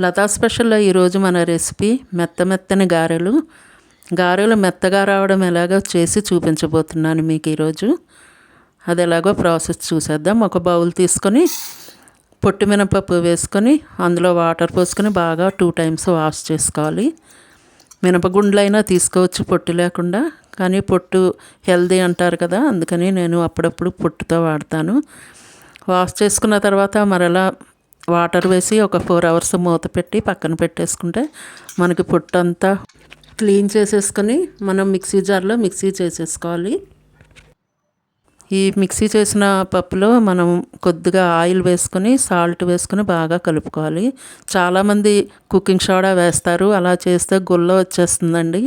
లతా స్పెషల్లో ఈరోజు మన రెసిపీ మెత్త మెత్తని గారెలు. గారెలు మెత్తగా రావడం ఎలాగో చేసి చూపించబోతున్నాను మీకు ఈరోజు. అది ఎలాగో ప్రాసెస్ చూసేద్దాం. ఒక బౌల్ తీసుకొని పొట్టు మినపప్పు వేసుకొని అందులో వాటర్ పోసుకొని బాగా టూ టైమ్స్ వాష్ చేసుకోవాలి. మినపగుండ్లైనా తీసుకోవచ్చు పొట్టు లేకుండా. కానీ పొట్టు హెల్దీ అంటారు కదా అందుకని నేను అప్పుడప్పుడు పొట్టుతో వాడతాను. వాష్ చేసుకున్న తర్వాత మరలా వాటర్ వేసి ఒక ఫోర్ అవర్స్ మూత పెట్టి పక్కన పెట్టేసుకుంటే మనకి పొట్టంతా క్లీన్ చేసేసుకొని మనం మిక్సీ జార్లో మిక్సీ చేసేసుకోవాలి. ఈ మిక్సీ చేసిన పప్పులో మనం కొద్దిగా ఆయిల్ వేసుకొని సాల్ట్ వేసుకొని బాగా కలుపుకోవాలి. చాలామంది కుకింగ్ సోడా వేస్తారు. అలా చేస్తే గుల్ల వచ్చేస్తుందండి.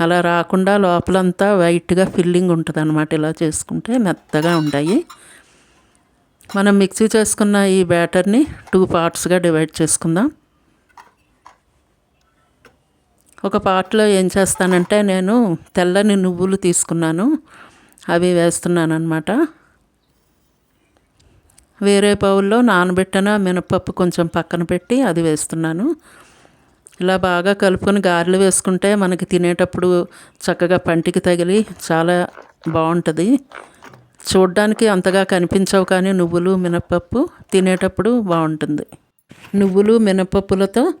అలా రాకుండా లోపలంతా వైట్గా ఫిల్లింగ్ ఉంటుంది అన్నమాట ఇలా చేసుకుంటే మెత్తగా ఉంటాయి. మనం మిక్సీ చేసుకున్న ఈ బ్యాటర్ని టూ పార్ట్స్గా డివైడ్ చేసుకుందాం. ఒక పార్ట్లో ఏం చేస్తానంటే నేను తెల్లని నువ్వులు తీసుకున్నాను. అవి వేస్తున్నాను అనమాట వేరే పౌల్లో నానబెట్టిన మినపప్పు కొంచెం పక్కన పెట్టి అది వేస్తున్నాను. ఇలా బాగా కలుపుకొని గారెలు వేసుకుంటే మనకి తినేటప్పుడు చక్కగా పంటికి తగిలి చాలా బాగుంటుంది. చూడ్డానికి అంతగా కనిపించవు కానీ నువ్వులు మినపప్పు తినేటప్పుడు బాగుంటుంది నువ్వులు మినపప్పులతో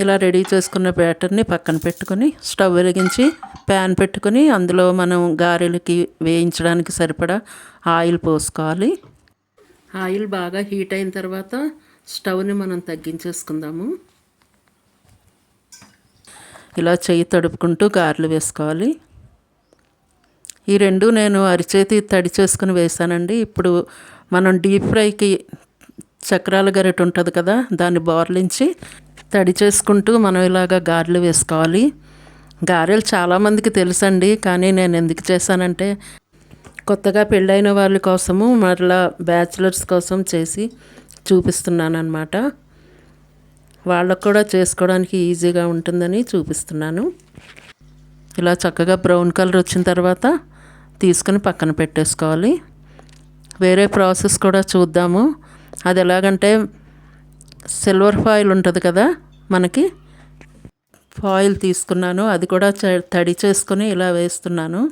ఇలా రెడీ చేసుకున్న బ్యాటర్ని పక్కన పెట్టుకొని స్టవ్ వెలిగించి ప్యాన్ పెట్టుకొని అందులో మనం గారెలకి వేయించడానికి సరిపడా ఆయిల్ పోసుకోవాలి. ఆయిల్ బాగా హీట్ అయిన తర్వాత స్టవ్ని మనం తగ్గించేసుకుందాము. ఇలా చెయ్యి తడుపుకుంటూ గారెలు వేసుకోవాలి. ఈ రెండు నేను అరిచేతి తడి చేసుకుని వేసానండి ఇప్పుడు మనం డీప్ ఫ్రైకి చక్రాల గరిట ఉంటుంది కదా దాన్ని బోర్లించి తడి చేసుకుంటూ మనం ఇలాగ గారెలు వేసుకోవాలి. గారెలు చాలామందికి తెలుసండి కానీ నేను ఎందుకు చేశానంటే కొత్తగా పెళ్ళైన వాళ్ళ కోసము మరలా బ్యాచిలర్స్ కోసం చేసి చూపిస్తున్నాను అనమాట వాళ్ళకు కూడా చేసుకోవడానికి ఈజీగా ఉంటుందని చూపిస్తున్నాను. ఇలా చక్కగా బ్రౌన్ కలర్ వచ్చిన తర్వాత తీసుకుని పక్కన పెట్టేసుకోవాలి. వేరే ప్రాసెస్ కూడా చూద్దాము. అది ఎలాగంటే సిల్వర్ ఫాయిల్ ఉంటుంది కదా మనకి. ఫాయిల్ తీసుకున్నాను. అది కూడా తడి చేసుకుని ఇలా వేస్తున్నాను.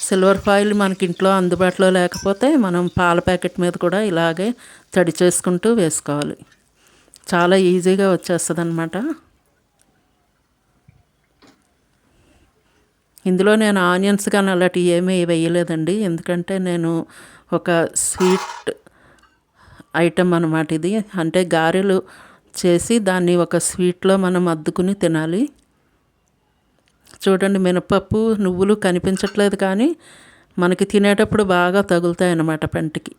సిల్వర్ ఫాయిల్ మనకి ఇంట్లో అందుబాటులో లేకపోతే మనం పాల ప్యాకెట్ మీద కూడా ఇలాగే తడి చేసుకుంటూ వేసుకోవాలి. చాలా ఈజీగా వచ్చేస్తుంది అనమాట ఇందులో నేను ఆనియన్స్ కానీ అలాంటివి ఏమీ వేయలేదండి. ఎందుకంటే నేను ఒక స్వీట్ ఐటమ్ అనమాట ఇది. అంటే గారెలు చేసి దాన్ని ఒక స్వీట్లో మనం అద్దుకుని తినాలి. చూడండి మినపప్పు నువ్వులు కనిపించట్లేదు కానీ మనకి తినేటప్పుడు బాగా తగులుతాయి అన్నమాట పంటికి.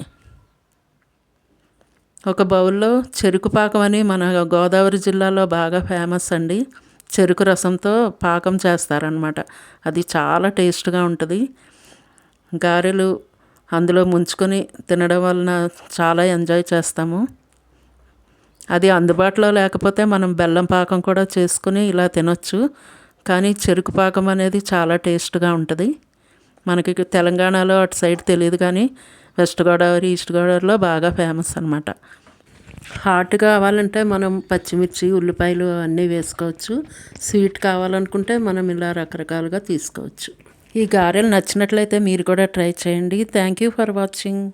ఒక బౌల్లో చెరుకు పాకం అని మన గోదావరి జిల్లాలో బాగా ఫేమస్ అండి. చెరుకు రసంతో పాకం చేస్తారనమాట అది చాలా టేస్ట్గా ఉంటుంది. గారెలు అందులో ముంచుకొని తినడం వలన చాలా ఎంజాయ్ చేస్తాము. అది అందుబాటులో లేకపోతే మనం బెల్లం పాకం కూడా చేసుకుని ఇలా తినొచ్చు. కానీ చెరుకు పాకం అనేది చాలా టేస్ట్గా ఉంటుంది. మనకి తెలంగాణలో అటు సైడ్ తెలియదు కానీ వెస్ట్ గోదావరి ఈస్ట్ గోదావరిలో బాగా ఫేమస్ అనమాట హాట్ కావాలంటే మనం పచ్చిమిర్చి ఉల్లిపాయలు అన్నీ వేసుకోవచ్చు. స్వీట్ కావాలనుకుంటే మనం ఇలా రకరకాలుగా తీసుకోవచ్చు. ఈ గారెలు నచ్చినట్లయితే మీరు కూడా ట్రై చేయండి. Thank you for watching